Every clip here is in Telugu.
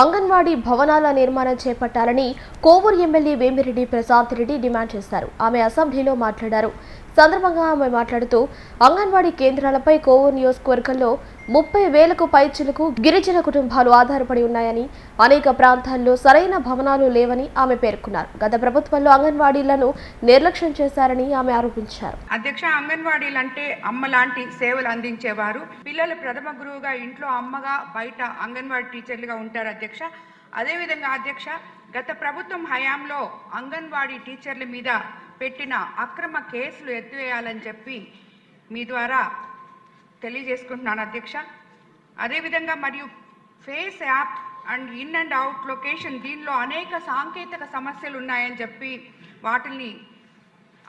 అంగన్వాడీ భవనాల నిర్మాణం చేపట్టాలని కోవూరు ఎమ్మెల్యే వేమిరెడ్డి ప్రశాంత్ రెడ్డి డిమాండ్ చేశారు. ఆమె అసెంబ్లీలో మాట్లాడారు. సందర్భంగా ఆమె మాట్లాడుతూ అంగన్వాడీ కేంద్రాలపై కోవూరు నియోజకవర్గంలో ముప్పై వేలకు పైచులకు గిరిజన కుటుంబాలు ఆధారపడి ఉన్నాయని అనేక ప్రాంతాల్లో సరైన భవనాలు లేవని ఆమె పేర్కొన్నారు. గత ప్రభుత్వంలో అంగన్వాడీలను నిర్లక్ష్యం చేశారని ఆమె ఆరోపించారు. అధ్యక్ష అంగన్వాడీలు అంటే అమ్మ లాంటి సేవలు అందించేవారు. పిల్లలు ప్రథమ గురువుగా ఇంట్లో అమ్మగా బయట అంగన్వాడీ టీచర్లుగా ఉంటారు అధ్యక్ష. అదేవిధంగా అధ్యక్ష గత ప్రభుత్వం హయాంలో అంగన్వాడీ టీచర్ల మీద పెట్టిన అక్రమ కేసులు ఎత్తివేయాలని చెప్పి మీ ద్వారా తెలియజేసుకుంటున్నాను అధ్యక్ష. అదేవిధంగా మరియు face app and in and out location దీనిలో అనేక సాంకేతిక సమస్యలు ఉన్నాయని చెప్పి వాటిని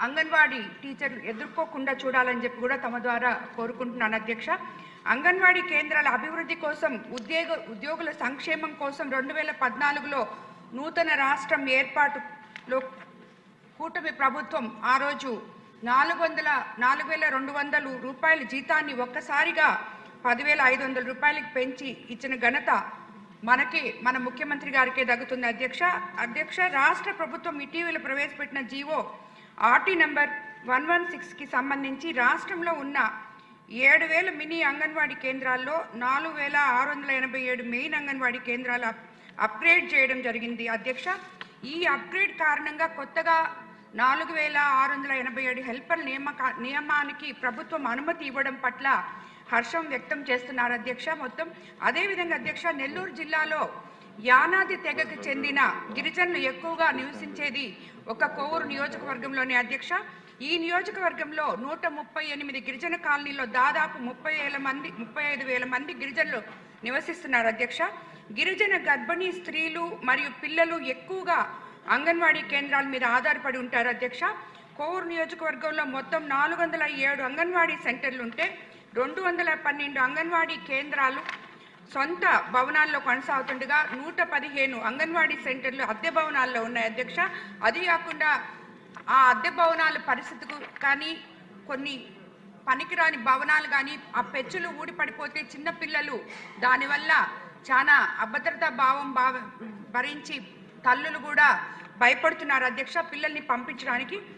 అంగన్వాడీ టీచర్ ఎదుర్కోకుండా చూడాలని చెప్పి కూడా తమ ద్వారా కోరుకుంటున్నాను అధ్యక్ష. అంగన్వాడీ కేంద్రాల అభివృద్ధి కోసం ఉద్యోగ ఉద్యోగుల సంక్షేమం కోసం రెండు వేల పద్నాలుగులో నూతన రాష్ట్రం ఏర్పాటులో కూటమి ప్రభుత్వం ఆ రోజు నాలుగు వందల నాలుగు వేల రెండు వందలు రూపాయల జీతాన్ని ఒక్కసారిగా పదివేల ఐదు వందల రూపాయలకి పెంచి ఇచ్చిన ఘనత మనకి మన ముఖ్యమంత్రి గారికే దగ్గుతుంది అధ్యక్ష అధ్యక్ష రాష్ట్ర ప్రభుత్వం ఇటీవల ప్రవేశపెట్టిన GO RT number one one సిక్స్కి సంబంధించి రాష్ట్రంలో ఉన్న ఏడు వేల మినీ అంగన్వాడీ కేంద్రాల్లో నాలుగు వేల ఆరు వందల ఎనభై ఏడు మెయిన్ అంగన్వాడీ కేంద్రాలు అప్గ్రేడ్ చేయడం జరిగింది. అధ్యక్ష ఈ అప్గ్రేడ్ కారణంగా కొత్తగా నాలుగు వేల ఆరు వందల ఎనభై ఏడు హెల్పర్ నియామక నియమానికి ప్రభుత్వం అనుమతి ఇవ్వడం పట్ల హర్షం వ్యక్తం చేస్తున్నారు అధ్యక్ష. మొత్తం అదేవిధంగా అధ్యక్ష నెల్లూరు జిల్లాలో యానాది తెగకు చెందిన గిరిజనులు ఎక్కువగా నివసించేది ఒక కోవూరు నియోజకవర్గంలోని అధ్యక్ష. ఈ నియోజకవర్గంలో నూట ముప్పై ఎనిమిది గిరిజన కాలనీలో దాదాపు ముప్పై వేల మంది ముప్పై ఐదు వేల మంది గిరిజనులు నివసిస్తున్నారు అధ్యక్ష. గిరిజన గర్భిణీ స్త్రీలు మరియు పిల్లలు ఎక్కువగా అంగన్వాడీ కేంద్రాల మీద ఆధారపడి ఉంటారు అధ్యక్ష. కోవూరు నియోజకవర్గంలో మొత్తం నాలుగు వందల ఏడు అంగన్వాడీ సెంటర్లు ఉంటే రెండు వందల పన్నెండు అంగన్వాడీ కేంద్రాలు సొంత భవనాల్లో కొనసాగుతుండగా నూట పదిహేను అంగన్వాడీ సెంటర్లు అద్దె భవనాల్లో ఉన్నాయి అధ్యక్ష. అది కాకుండా ఆ అద్దె భవనాల పరిస్థితికు కానీ కొన్ని పనికిరాని భవనాలు కానీ ఆ పెచ్చులు ఊడి పడిపోతే దానివల్ల చాలా అభద్రతా భావం భావ భరించి తల్లులు కూడా భయపడుతున్నారు అధ్యక్ష పిల్లల్ని పంపించడానికి.